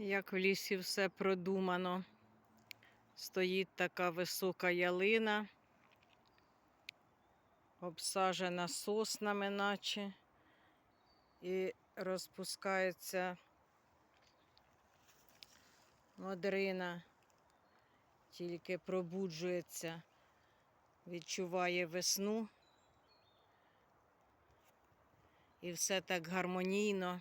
Як в лісі все продумано. Стоїть така висока ялина, обсажена соснами, наче, і розпускається модрина, тільки пробуджується, відчуває весну. І все так гармонійно